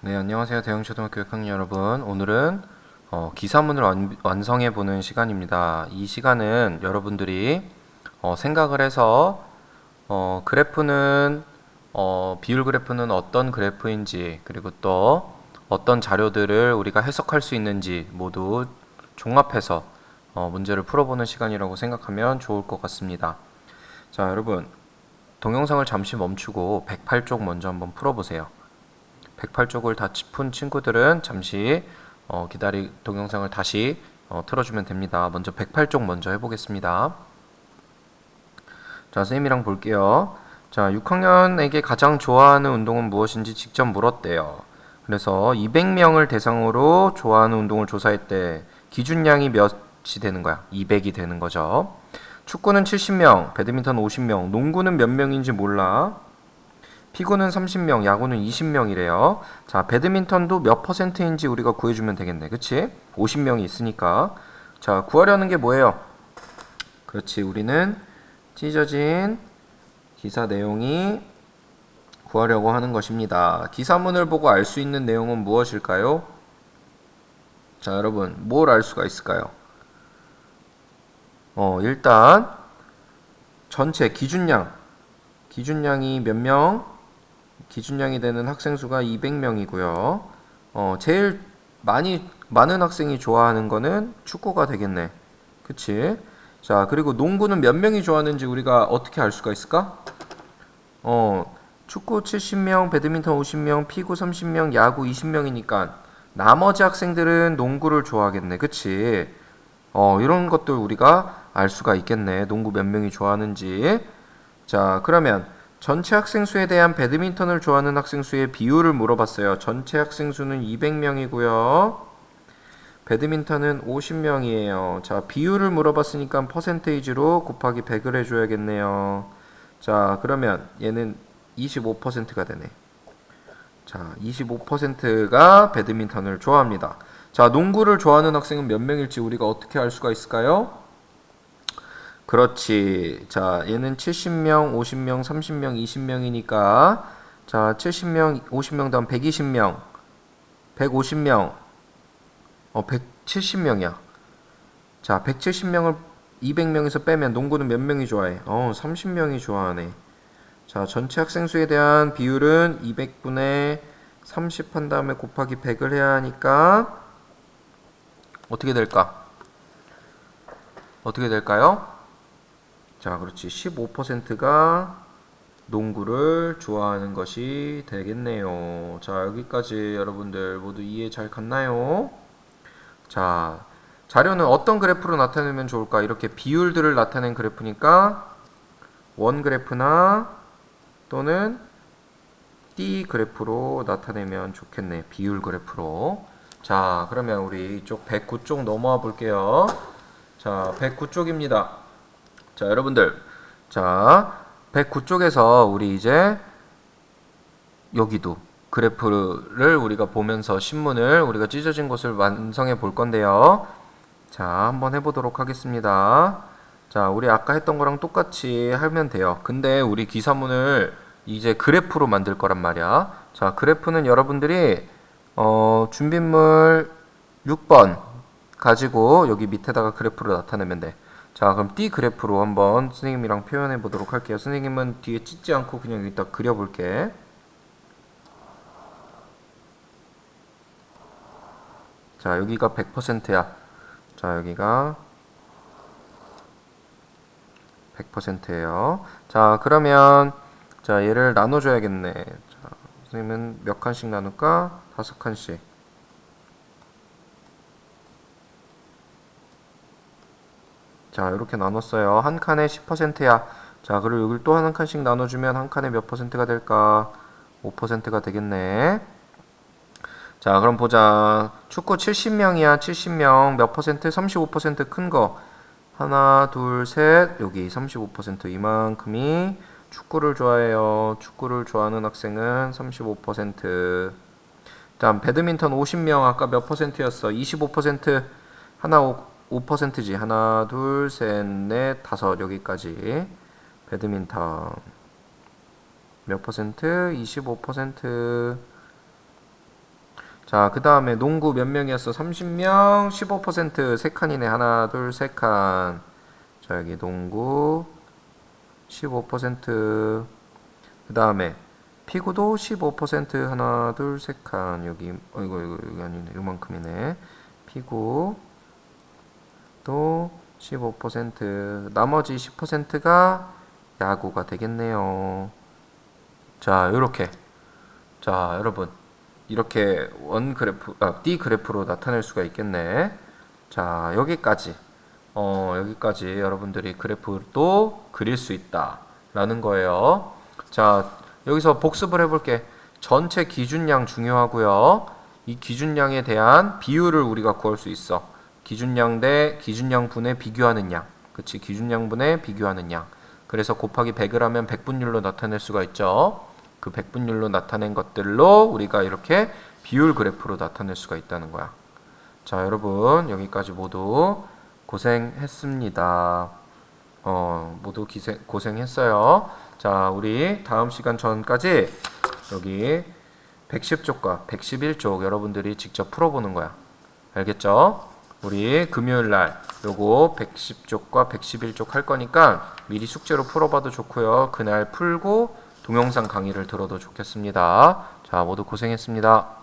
네, 안녕하세요. 대형초등학교 학년 여러분. 오늘은 어, 기사문을 완, 완성해 보는 시간입니다. 이 시간은 여러분들이 어, 생각을 해서 어, 그래프는 어, 비율 그래프는 어떤 그래프인지 그리고 또 어떤 자료들을 우리가 해석할 수 있는지 모두 종합해서 어, 문제를 풀어보는 시간이라고 생각하면 좋을 것 같습니다. 자, 여러분 동영상을 잠시 멈추고 108쪽 먼저 한번 풀어보세요. 108쪽을 다 짚은 친구들은 잠시 어, 기다리 동영상을 다시 어, 틀어주면 됩니다. 먼저 108쪽 먼저 해보겠습니다. 자, 선생님이랑 볼게요. 자, 6학년에게 가장 좋아하는 운동은 무엇인지 직접 물었대요. 그래서 200명을 대상으로 좋아하는 운동을 조사했대. 기준량이 몇이 되는 거야? 200이 되는 거죠. 축구는 70명, 배드민턴 50명, 농구는 몇 명인지 몰라. 피구는 30명, 야구는 20명이래요. 자, 배드민턴도 몇 퍼센트인지 우리가 구해주면 되겠네. 그치? 50명이 있으니까. 자, 구하려는 게 뭐예요? 그렇지. 우리는 찢어진 기사 내용이 구하려고 하는 것입니다. 기사문을 보고 알 수 있는 내용은 무엇일까요? 자, 여러분, 뭘 알 수가 있을까요? 어, 일단, 전체 기준량. 기준량이 몇 명? 기준량이 되는 학생 수가 200명이고요. 어, 제일 많이 많은 학생이 좋아하는 거는 축구가 되겠네. 그치? 자, 그리고 농구는 몇 명이 좋아하는지 우리가 어떻게 알 수가 있을까? 어, 축구 70명, 배드민턴 50명, 피구 30명, 야구 20명이니까 나머지 학생들은 농구를 좋아하겠네. 그치? 어, 이런 것들 우리가 알 수가 있겠네. 농구 몇 명이 좋아하는지. 자, 그러면 전체 학생 수에 대한 배드민턴을 좋아하는 학생 수의 비율을 물어봤어요. 전체 학생 수는 200명이고요. 배드민턴은 50명이에요. 자, 비율을 물어봤으니까 퍼센테이지로 곱하기 100을 해줘야겠네요. 자, 그러면 얘는 25%가 되네. 자, 25%가 배드민턴을 좋아합니다. 자, 농구를 좋아하는 학생은 몇 명일지 우리가 어떻게 알 수가 있을까요? 그렇지. 자, 얘는 70명, 50명, 30명, 20명이니까 자, 70명, 50명 다음 120명, 150명, 어, 170명이야. 자, 170명을 200명에서 빼면 농구는 몇 명이 좋아해? 어, 30명이 좋아하네. 자, 전체 학생 수에 대한 비율은 200분의 30 한 다음에 곱하기 100을 해야 하니까 어떻게 될까? 어떻게 될까요? 자, 그렇지. 15%가 농구를 좋아하는 것이 되겠네요. 자, 여기까지 여러분들 모두 이해 잘 갔나요? 자, 자료는 어떤 그래프로 나타내면 좋을까? 이렇게 비율들을 나타낸 그래프니까 원 그래프나 또는 띠 그래프로 나타내면 좋겠네. 비율 그래프로. 자, 그러면 우리 이쪽 109쪽 넘어와 볼게요. 자, 109쪽입니다. 자, 여러분들. 자, 109쪽에서 우리 이제 여기도 그래프를 우리가 보면서 신문을 우리가 찢어진 것을 완성해 볼 건데요. 자, 한번 해보도록 하겠습니다. 자, 우리 아까 했던 거랑 똑같이 하면 돼요. 근데 우리 기사문을 이제 그래프로 만들 거란 말이야. 자, 그래프는 여러분들이 어, 준비물 6번 가지고 여기 밑에다가 그래프로 나타내면 돼. 자, 그럼 띠 그래프로 한번 선생님이랑 표현해 보도록 할게요. 선생님은 뒤에 찢지 않고 그냥 여기다 그려볼게. 자, 여기가 100%야. 자, 여기가 100%예요. 자, 그러면 자, 얘를 나눠 줘야겠네. 자, 선생님은 몇 칸씩 나눌까? 다섯 칸씩. 자, 이렇게 나눴어요. 한 칸에 10%야. 자, 그리고 여기를 또 한 칸씩 나눠주면 한 칸에 몇 퍼센트가 될까? 5%가 되겠네. 자, 그럼 보자. 축구 70명이야. 70명. 몇 퍼센트? 35%큰 거. 하나, 둘, 셋. 여기 35% 이만큼이 축구를 좋아해요. 축구를 좋아하는 학생은 35%. 다음 배드민턴 50명 아까 몇 퍼센트였어? 25% 하나 5, 5%지. 하나, 둘, 셋, 넷, 다섯 여기까지. 배드민턴 몇 퍼센트? 25%. 자, 그 다음에 농구 몇 명이었어? 30명, 15%, 세 칸이네. 하나, 둘, 세 칸. 자, 여기 농구 15%. 그 다음에 피구도 15% 하나, 둘, 세 칸. 여기, 어이구, 이거, 여기 아니네. 요만큼이네. 피구 또 15%. 나머지 10%가 야구가 되겠네요. 자, 요렇게. 자, 여러분. 이렇게 원 그래프, 아, D 그래프로 나타낼 수가 있겠네. 자, 여기까지. 어, 여기까지 여러분들이 그래프도 그릴 수 있다. 라는 거예요. 자, 여기서 복습을 해볼게. 전체 기준량 중요하고요. 이 기준량에 대한 비율을 우리가 구할 수 있어. 기준량 대 기준량 분의 비교하는 양. 그치, 기준량 분의 비교하는 양. 그래서 곱하기 100을 하면 100분율로 나타낼 수가 있죠. 그 100분율로 나타낸 것들로 우리가 이렇게 비율 그래프로 나타낼 수가 있다는 거야. 자, 여러분 여기까지 모두 고생했습니다. 어, 모두 기세, 고생했어요. 자, 우리 다음 시간 전까지 여기 110쪽과 111쪽 여러분들이 직접 풀어보는 거야. 알겠죠? 우리 금요일 날 요거 110쪽과 111쪽 할 거니까 미리 숙제로 풀어봐도 좋고요. 그날 풀고 동영상 강의를 들어도 좋겠습니다. 자, 모두 고생했습니다.